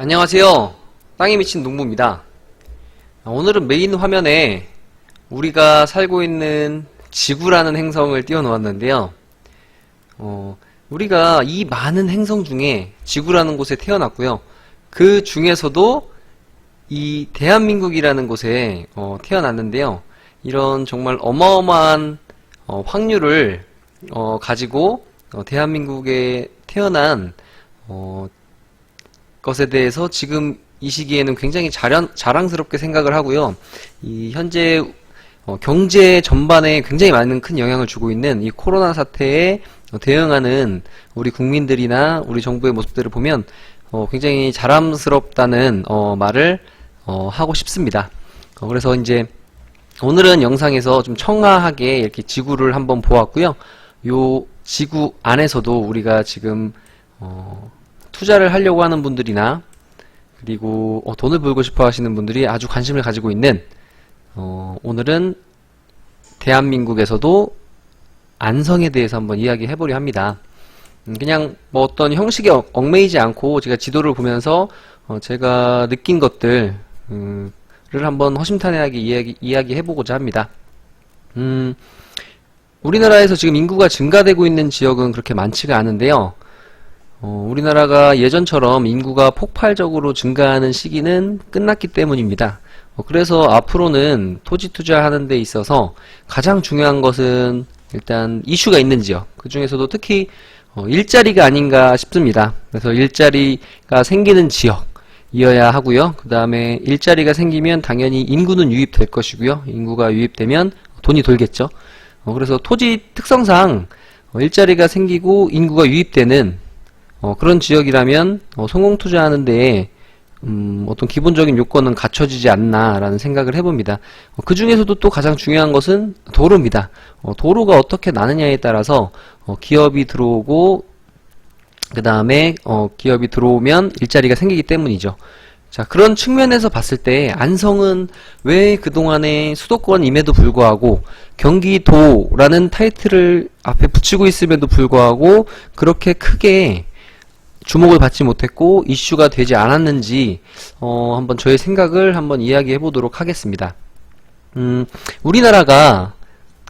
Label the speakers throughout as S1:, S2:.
S1: 안녕하세요. 땅에 미친 농부입니다. 아, 오늘은 메인 화면에 우리가 살고 있는 지구라는 행성을 띄워놓았는데요. 어, 우리가 이 많은 행성 중에 지구라는 곳에 태어났고요. 그 중에서도 이 대한민국이라는 곳에 어, 태어났는데요. 이런 정말 어마어마한 어, 확률을 어, 가지고 어, 대한민국에 태어난 어, 것에 대해서 지금 이 시기에는 굉장히 자랑, 자랑스럽게 생각을 하고요. 이 현재 어, 경제 전반에 굉장히 많은 큰 영향을 주고 있는 이 코로나 사태에 어, 대응하는 우리 국민들이나 우리 정부의 모습들을 보면 어, 굉장히 자랑스럽다는 어, 말을 어, 하고 싶습니다. 어, 그래서 이제 오늘은 영상에서 좀 청아하게 이렇게 지구를 한번 보았고요. 요 지구 안에서도 우리가 지금 어, 투자를 하려고 하는 분들이나 그리고 어, 돈을 벌고 싶어 하시는 분들이 아주 관심을 가지고 있는 어, 오늘은 대한민국에서도 안성에 대해서 한번 이야기해 보려 합니다. 음, 그냥 뭐 어떤 형식에 얽- 얽매이지 않고 제가 지도를 보면서 어, 제가 느낀 것들 음, 를 한번 허심탄회하게 이야기, 이야기해 보고자 합니다. 음, 우리나라에서 지금 인구가 증가되고 있는 지역은 그렇게 많지가 않은데요. 어, 우리나라가 예전처럼 인구가 폭발적으로 증가하는 시기는 끝났기 때문입니다. 어, 그래서 앞으로는 토지 투자하는 데 있어서 가장 중요한 것은 일단 이슈가 있는 지역, 그 중에서도 특히 어, 일자리가 아닌가 싶습니다. 그래서 일자리가 생기는 지역 이어야 하고요. 그 다음에 일자리가 생기면 당연히 인구는 유입될 것이고요. 인구가 유입되면 돈이 돌겠죠. 어, 그래서 토지 특성상 어, 일자리가 생기고 인구가 유입되는 어, 그런 지역이라면 어, 성공 투자하는데 음, 어떤 기본적인 요건은 갖춰지지 않나라는 생각을 해봅니다. 어, 그 중에서도 또 가장 중요한 것은 도로입니다. 어, 도로가 어떻게 나느냐에 따라서 어, 기업이 들어오고 그 다음에 어, 기업이 들어오면 일자리가 생기기 때문이죠. 자 그런 측면에서 봤을 때 안성은 왜 그동안에 수도권임에도 불구하고 경기도라는 타이틀을 앞에 붙이고 있음에도 불구하고 그렇게 크게 주목을 받지 못했고 이슈가 되지 않았는지 어, 한번 저의 생각을 한번 이야기해 보도록 하겠습니다. 음, 우리나라가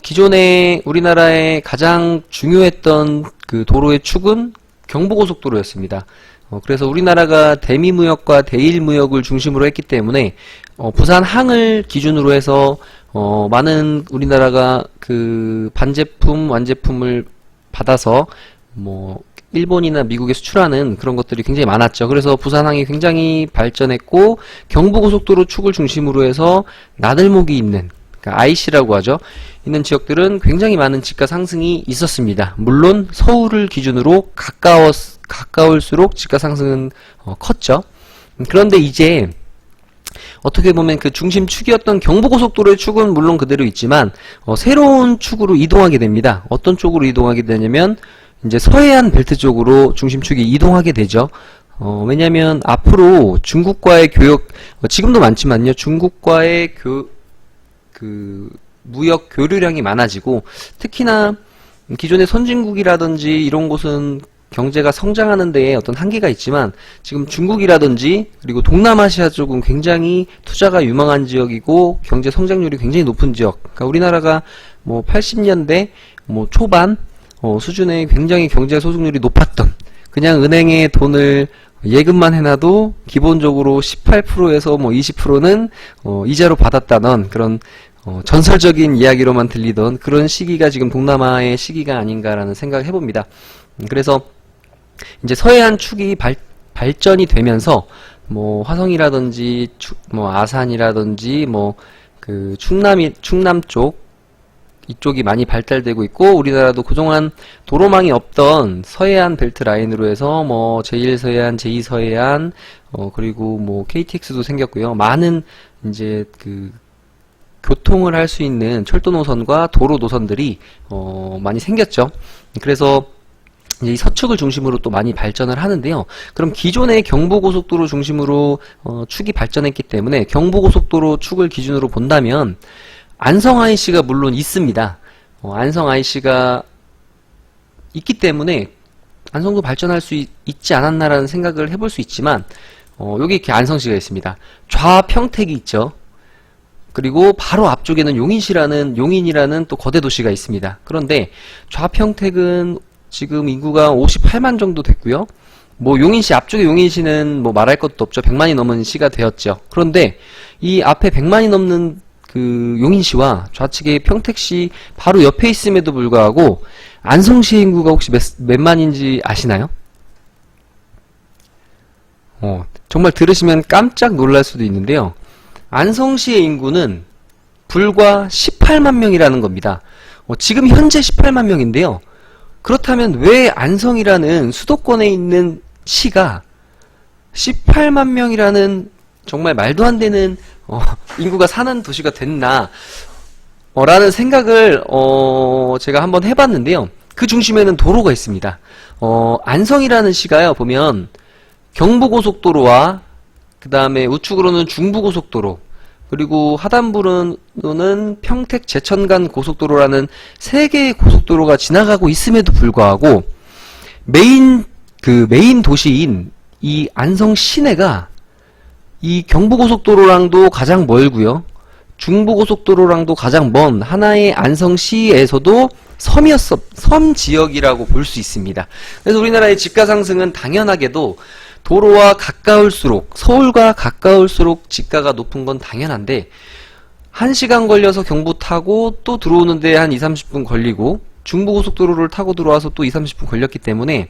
S1: 기존에 우리나라의 가장 중요했던 그 도로의 축은 경부고속도로였습니다. 어, 그래서 우리나라가 대미무역과 대일무역을 중심으로 했기 때문에 어, 부산 항을 기준으로 해서 어, 많은 우리나라가 그 반제품, 완제품을 받아서 뭐 일본이나 미국에 수출하는 그런 것들이 굉장히 많았죠. 그래서 부산항이 굉장히 발전했고 경부고속도로 축을 중심으로 해서 나들목이 있는 그러니까 IC라고 하죠. 있는 지역들은 굉장히 많은 집가 상승이 있었습니다. 물론 서울을 기준으로 가까웠 가까울수록 집가 상승은 어, 컸죠. 음, 그런데 이제 어떻게 보면 그 중심 축이었던 경부고속도로의 축은 물론 그대로 있지만 어, 새로운 축으로 이동하게 됩니다. 어떤 쪽으로 이동하게 되냐면 이제 서해안 벨트 쪽으로 중심축이 이동하게 되죠. 어, 왜냐면 앞으로 중국과의 교역 어, 지금도 많지만요. 중국과의 교, 그 무역 교류량이 많아지고 특히나 기존의 선진국이라든지 이런 곳은 경제가 성장하는 데에 어떤 한계가 있지만 지금 중국이라든지 그리고 동남아시아 쪽은 굉장히 투자가 유망한 지역이고 경제 성장률이 굉장히 높은 지역. 그러니까 우리나라가 뭐 80년대 뭐 초반 어, 수준의 굉장히 경제 소득률이 높았던 그냥 은행에 돈을 예금만 해놔도 기본적으로 18%에서 뭐 20%는 어, 이자로 받았다는 그런 어, 전설적인 이야기로만 들리던 그런 시기가 지금 동남아의 시기가 아닌가라는 생각을 해봅니다. 음, 그래서 이제 서해안 축이 발, 발전이 되면서 뭐 화성이라든지 추- 뭐 아산이라든지 뭐 그 충남이 충남 쪽 이쪽이 많이 발달되고 있고 우리나라도 그동안 도로망이 없던 서해안 벨트 라인으로 해서 뭐 제1서해안, 제2서해안 어 그리고 뭐 KTX도 생겼고요. 많은 이제 그 교통을 할 수 있는 철도 노선과 도로 노선들이 어 많이 생겼죠. 그래서 이 서축을 중심으로 또 많이 발전을 하는데요. 그럼 기존의 경부고속도로 중심으로 어, 축이 발전했기 때문에 경부고속도로 축을 기준으로 본다면 안성 IC가 물론 있습니다. 어, 안성 IC가 있기 때문에 안성도 발전할 수 있, 지 않았나라는 생각을 해볼 수 있지만 어, 여기 이렇게 안성시가 있습니다. 좌평택이 있죠. 그리고 바로 앞쪽에는 용인시라는 용인이라는 또 거대 도시가 있습니다. 그런데 좌평택은 지금 인구가 58만 정도 됐고요. 뭐 용인시 앞쪽에 용인시는 뭐 말할 것도 없죠. 100만이 넘은 시가 되었죠. 그런데 이 앞에 100만이 넘는 그 용인시와 좌측에 평택시 바로 옆에 있음에도 불구하고 안성시 인구가 혹시 몇, 몇 만인지 아시나요? 어, 정말 들으시면 깜짝 놀랄 수도 있는데요. 안성시의 인구는 불과 18만 명이라는 겁니다. 어, 지금 현재 18만 명인데요. 그렇다면 왜 안성이라는 수도권에 있는 시가 18만 명이라는 정말 말도 안 되는 어, 인구가 사는 도시가 됐나 어, 라는 생각을 어, 제가 한번 해봤는데요. 그 중심에는 도로가 있습니다. 어, 안성이라는 시가요 보면 경부고속도로와 그 다음에 우측으로는 중부고속도로 그리고 하단부로는 평택 제천간 고속도로라는 세 개의 고속도로가 지나가고 있음에도 불구하고 메인 그 메인 도시인 이 안성 시내가 이 경부고속도로랑도 가장 멀고요. 중부고속도로랑도 가장 먼 하나의 안성시에서도 섬이었어, 섬 지역이라고 볼 수 있습니다. 그래서 우리나라의 집가 상승은 당연하게도 도로와 가까울수록, 서울과 가까울수록 집가가 높은 건 당연한데, 1시간 걸려서 경부 타고 또 들어오는데 한 2, 30분 걸리고, 중부고속도로를 타고 들어와서 또 2, 30분 걸렸기 때문에,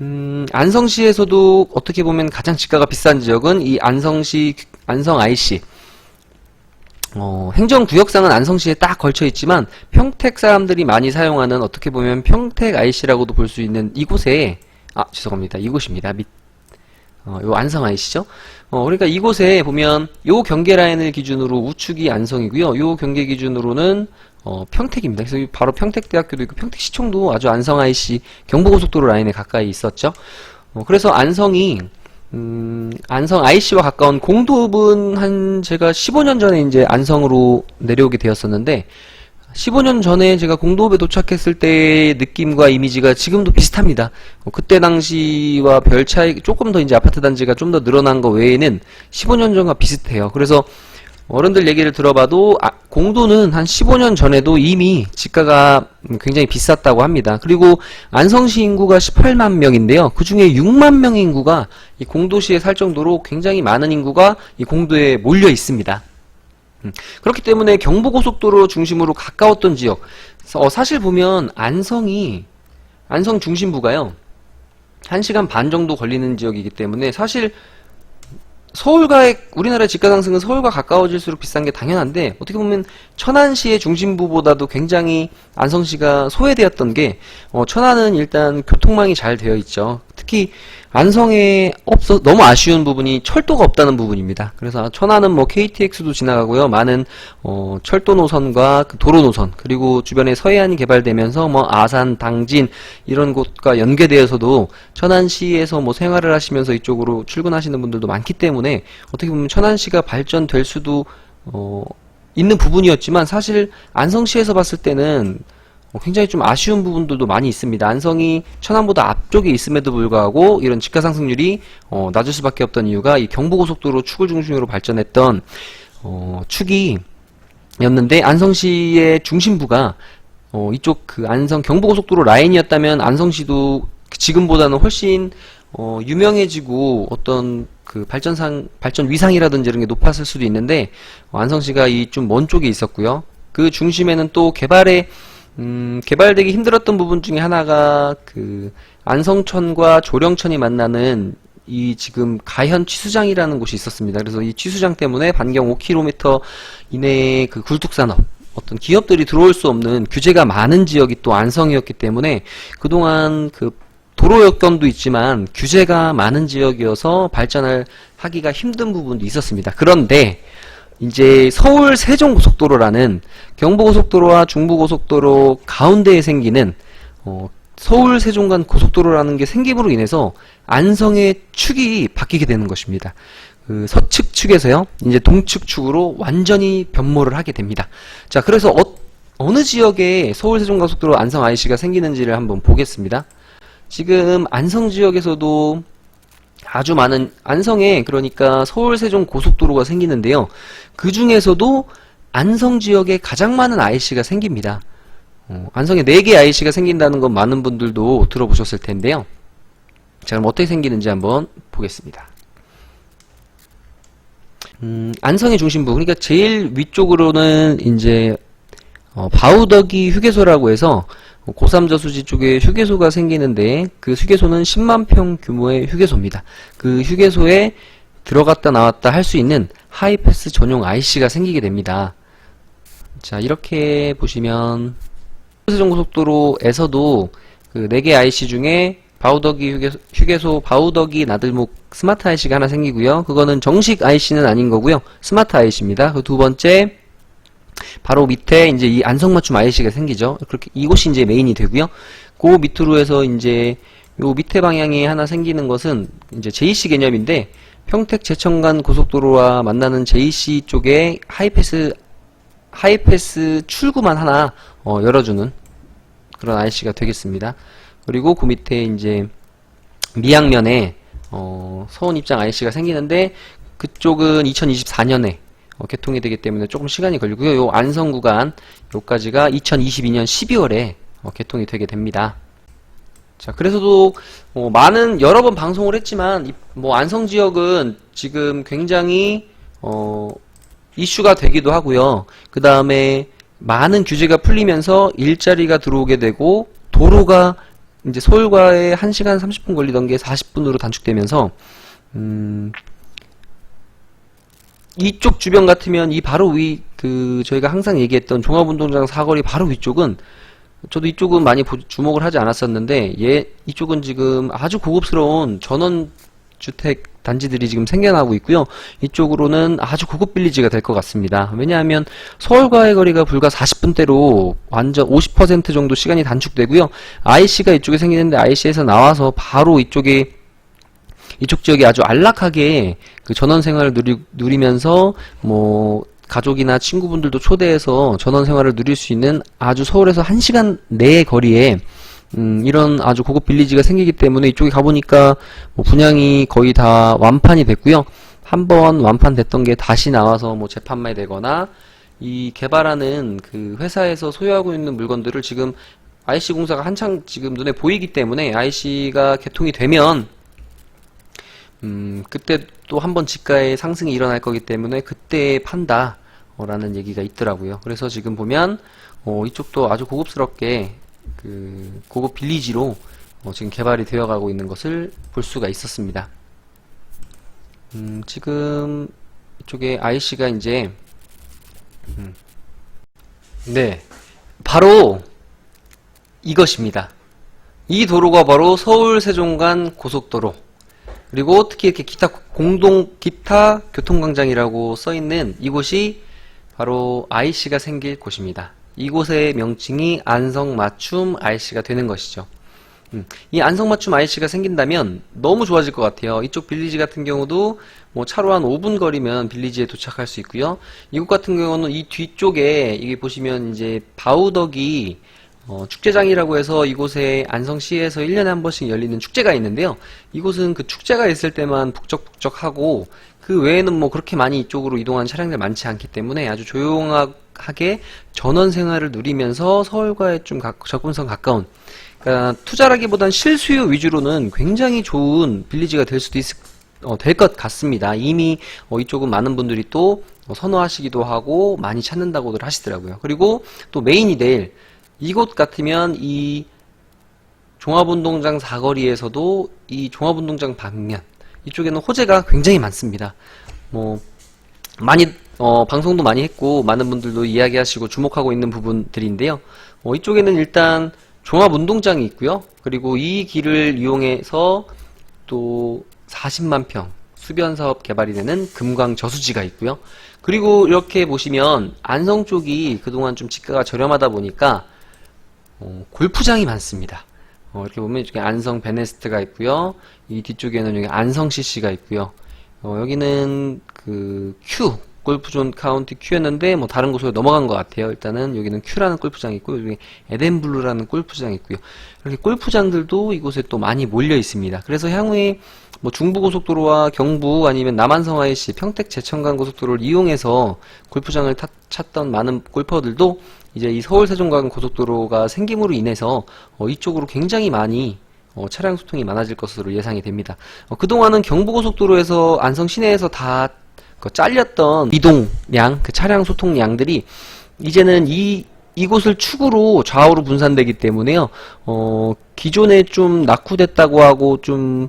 S1: 음, 안성시에서도 어떻게 보면 가장 집가가 비싼 지역은 이 안성시, 안성 IC. 어, 행정구역상은 안성시에 딱 걸쳐 있지만 평택 사람들이 많이 사용하는 어떻게 보면 평택 IC라고도 볼 수 있는 이곳에 아 죄송합니다. 이곳입니다. 밑 어, 요 안성 IC죠? 어, 그러니까 이곳에 보면 요 경계 라인을 기준으로 우측이 안성이고요. 요 경계 기준으로는 어, 평택입니다. 그래서 바로 평택대학교도 있고 평택시청도 아주 안성 IC 경부고속도로 라인에 가까이 있었죠. 어, 그래서 안성이 음, 안성 IC와 가까운 공도읍은 한 제가 15년 전에 이제 안성으로 내려오게 되었었는데 15년 전에 제가 공도읍에 도착했을 때의 느낌과 이미지가 지금도 비슷합니다. 어, 그때 당시와 별 차이 조금 더 이제 아파트 단지가 좀 더 늘어난 거 외에는 15년 전과 비슷해요. 그래서 어른들 얘기를 들어봐도 아, 공도는 한 15년 전에도 이미 집가가 굉장히 비쌌다고 합니다. 그리고 안성시 인구가 18만 명인데요. 그 중에 6만 명 인구가 이 공도시에 살 정도로 굉장히 많은 인구가 이 공도에 몰려 있습니다. 음, 그렇기 때문에 경부고속도로 중심으로 가까웠던 지역, 어, 사실 보면 안성이 안성 중심부가요. 1시간 반 정도 걸리는 지역이기 때문에 사실 서울과의 우리나라의 집가 상승은 서울과 가까워질수록 비싼 게 당연한데 어떻게 보면 천안시의 중심부보다도 굉장히 안성시가 소외되었던 게 어, 천안은 일단 교통망이 잘 되어 있죠. 특히 안성에 없어 너무 아쉬운 부분이 철도가 없다는 부분입니다. 그래서 천안은 뭐 KTX도 지나가고요. 많은 어, 철도 노선과 그 도로 노선 그리고 주변에 서해안이 개발되면서 뭐 아산, 당진 이런 곳과 연계되어서도 천안시에서 뭐 생활을 하시면서 이쪽으로 출근하시는 분들도 많기 때문에 어떻게 보면 천안시가 발전될 수도 어, 있는 부분이었지만 사실 안성시에서 봤을 때는 어, 굉장히 좀 아쉬운 부분들도 많이 있습니다. 안성이 천안보다 앞쪽에 있음에도 불구하고 이런 집가 상승률이 어, 낮을 수밖에 없던 이유가 이 경부고속도로 축을 중심으로 발전했던 어, 축이 였는데 안성시의 중심부가 어, 이쪽 그 안성 경부고속도로 라인이었다면 안성시도 지금보다는 훨씬 어, 유명해지고 어떤 그 발전상 발전 위상이라든지 이런 게 높았을 수도 있는데 어, 안성시가 이 좀 먼 쪽에 있었고요. 그 중심에는 또 개발에 음, 개발되기 힘들었던 부분 중에 하나가 그 안성천과 조령천이 만나는 이 지금 가현 취수장이라는 곳이 있었습니다. 그래서 이 취수장 때문에 반경 5km 이내의 그 굴뚝산업 어떤 기업들이 들어올 수 없는 규제가 많은 지역이 또 안성이었기 때문에 그동안 그 도로 여건도 있지만 규제가 많은 지역이어서 발전을 하기가 힘든 부분도 있었습니다. 그런데 이제 서울 세종고속도로라는 경부고속도로와 중부고속도로 가운데에 생기는 어, 서울 세종간 고속도로라는 게 생김으로 인해서 안성의 축이 바뀌게 되는 것입니다. 그 서측 축에서요, 이제 동측 축으로 완전히 변모를 하게 됩니다. 자, 그래서 어, 느 지역에 서울 세종고속도로 안성 IC가 생기는지를 한번 보겠습니다. 지금 안성 지역에서도 아주 많은 안성에 그러니까 서울 세종 고속도로가 생기는데요. 그 중에서도 안성 지역에 가장 많은 IC가 생깁니다. 어, 안성에 4개 IC가 생긴다는 건 많은 분들도 들어보셨을 텐데요. 자, 그럼 어떻게 생기는지 한번 보겠습니다. 음, 안성의 중심부, 그러니까 제일 위쪽으로는 이제 어, 바우더기 휴게소라고 해서 고3 저수지 쪽에 휴게소가 생기는데 그 휴게소는 10만 평 규모의 휴게소입니다. 그 휴게소에 들어갔다 나왔다 할 수 있는 하이패스 전용 IC가 생기게 됩니다. 자, 이렇게 보시면 세종고속도로에서도 그 4개 IC 중에 바우더기 휴게소, 휴게소 바우더기 나들목 스마트 IC가 하나 생기고요. 그거는 정식 IC는 아닌 거고요. 스마트 IC입니다. 그 두 번째 바로 밑에 이제 이 안성맞춤 IC가 생기죠. 그렇게 이곳이 이제 메인이 되고요. 그 밑으로 해서 이제 요 밑에 방향에 하나 생기는 것은 이제 JC 개념인데 평택 제천간 고속도로와 만나는 JC 쪽에 하이패스 하이패스 출구만 하나 어, 열어주는 그런 IC가 되겠습니다. 그리고 그 밑에 이제 미양면에 어, 서운 입장 IC가 생기는데 그쪽은 2024년에 어, 개통이 되기 때문에 조금 시간이 걸리고요. 요 안성 구간 요까지가 2022년 12월에 어, 개통이 되게 됩니다. 자, 그래서도 어, 많은 여러 번 방송을 했지만 이, 뭐 안성 지역은 지금 굉장히 어, 이슈가 되기도 하고요. 그 다음에 많은 규제가 풀리면서 일자리가 들어오게 되고 도로가 이제 서울과의 1시간 30분 걸리던 게 40분으로 단축되면서 음, 이쪽 주변 같으면 이 바로 위 그 저희가 항상 얘기했던 종합운동장 사거리 바로 위쪽은 저도 이쪽은 많이 보- 주목을 하지 않았었는데 얘 이쪽은 지금 아주 고급스러운 전원 주택 단지들이 지금 생겨나고 있고요. 이쪽으로는 아주 고급 빌리지가 될 것 같습니다. 왜냐하면 서울과의 거리가 불과 40분대로 완전 50% 정도 시간이 단축되고요. IC가 이쪽에 생기는데 IC에서 나와서 바로 이쪽에 이쪽 지역이 아주 안락하게 그 전원 생활을 누리, 누리면서 뭐 가족이나 친구분들도 초대해서 전원 생활을 누릴 수 있는 아주 서울에서 1시간 내의 거리에 음, 이런 아주 고급 빌리지가 생기기 때문에 이쪽에 가보니까 뭐 분양이 거의 다 완판이 됐고요. 한 번 완판됐던 게 다시 나와서 뭐 재판매 되거나 이 개발하는 그 회사에서 소유하고 있는 물건들을 지금 IC 공사가 한창 지금 눈에 보이기 때문에 IC가 개통이 되면 음, 그때 또 한번 지가의 상승이 일어날 거기 때문에 그때 판다. 어, 라는 얘기가 있더라고요. 그래서 지금 보면, 어, 이쪽도 아주 고급스럽게, 그, 고급 빌리지로, 어, 지금 개발이 되어 가고 있는 것을 볼 수가 있었습니다. 음, 지금, 이쪽에 IC가 이제, 음, 네. 바로, 이것입니다. 이 도로가 바로 서울 세종간 고속도로. 그리고 특히 이렇게 기타 공동 기타 교통광장이라고 써 있는 이곳이 바로 IC가 생길 곳입니다. 이곳의 명칭이 안성맞춤 IC가 되는 것이죠. 음, 이 안성맞춤 IC가 생긴다면 너무 좋아질 것 같아요. 이쪽 빌리지 같은 경우도 뭐 차로 한 5분 거리면 빌리지에 도착할 수 있고요. 이곳 같은 경우는 이 뒤쪽에 이게 보시면 이제 바우덕이 어, 축제장이라고 해서 이곳에 안성시에서 1년에 한 번씩 열리는 축제가 있는데요. 이곳은 그 축제가 있을 때만 북적북적하고 그 외에는 뭐 그렇게 많이 이쪽으로 이동하는 차량들 많지 않기 때문에 아주 조용하게 전원 생활을 누리면서 서울과의 좀 가- 접근성 가까운 그러니까 투자라기보단 실수요 위주로는 굉장히 좋은 빌리지가 될 수도 있을 어, 될 것 같습니다. 이미 어, 이쪽은 많은 분들이 또 어, 선호하시기도 하고 많이 찾는다고들 하시더라고요. 그리고 또 메인이 내일 이곳 같으면 이 종합운동장 사거리에서도 이 종합운동장 방면 이쪽에는 호재가 굉장히 많습니다. 뭐 많이 어, 방송도 많이 했고 많은 분들도 이야기하시고 주목하고 있는 부분들인데요. 어, 이쪽에는 일단 종합운동장이 있고요. 그리고 이 길을 이용해서 또 40만 평 수변 사업 개발이 되는 금광 저수지가 있고요. 그리고 이렇게 보시면 안성 쪽이 그동안 좀 지가가 저렴하다 보니까 어, 골프장이 많습니다. 어, 이렇게 보면 이쪽에 안성 베네스트가 있고요. 이 뒤쪽에는 여기 안성 CC가 있고요. 어, 여기는 그 Q 골프존 카운티 Q였는데 뭐 다른 곳으로 넘어간 것 같아요. 일단은 여기는 Q라는 골프장이 있고 여기 에덴블루라는 골프장이 있고요. 이렇게 골프장들도 이곳에 또 많이 몰려 있습니다. 그래서 향후에 뭐 중부고속도로와 경부 아니면 남한성 IC, 평택 제천간 고속도로를 이용해서 골프장을 탔- 찾던 많은 골퍼들도 이제 이 서울 세종간 고속도로가 생김으로 인해서 어, 이쪽으로 굉장히 많이 어, 차량 소통이 많아질 것으로 예상이 됩니다. 어, 그동안은 경부고속도로에서 안성 시내에서 다 그 잘렸던 이동량, 그 차량 소통량들이 이제는 이 이곳을 축으로 좌우로 분산되기 때문에요. 어, 기존에 좀 낙후됐다고 하고 좀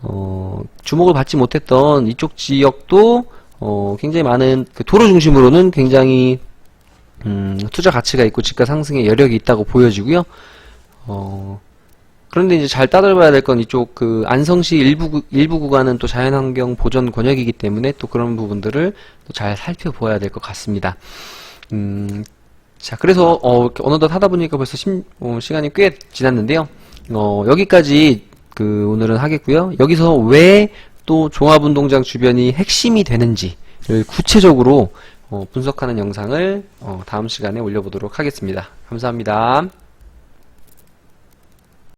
S1: 어, 주목을 받지 못했던 이쪽 지역도 어, 굉장히 많은 그 도로 중심으로는 굉장히 음, 투자 가치가 있고 집가 상승의 여력이 있다고 보여지고요. 어, 그런데 이제 잘 따져봐야 될 건 이쪽 그 안성시 일부 구- 일부 구간은 또 자연환경 보전 권역이기 때문에 또 그런 부분들을 또 잘 살펴보아야 될 것 같습니다. 음, 자, 그래서 어, 어느덧 하다 보니까 벌써 심- 어, 시간이 꽤 지났는데요. 어, 여기까지 그 오늘은 하겠고요. 여기서 왜 또 종합운동장 주변이 핵심이 되는지를 구체적으로 어, 분석하는 영상을 어, 다음 시간에 올려보도록 하겠습니다. 감사합니다.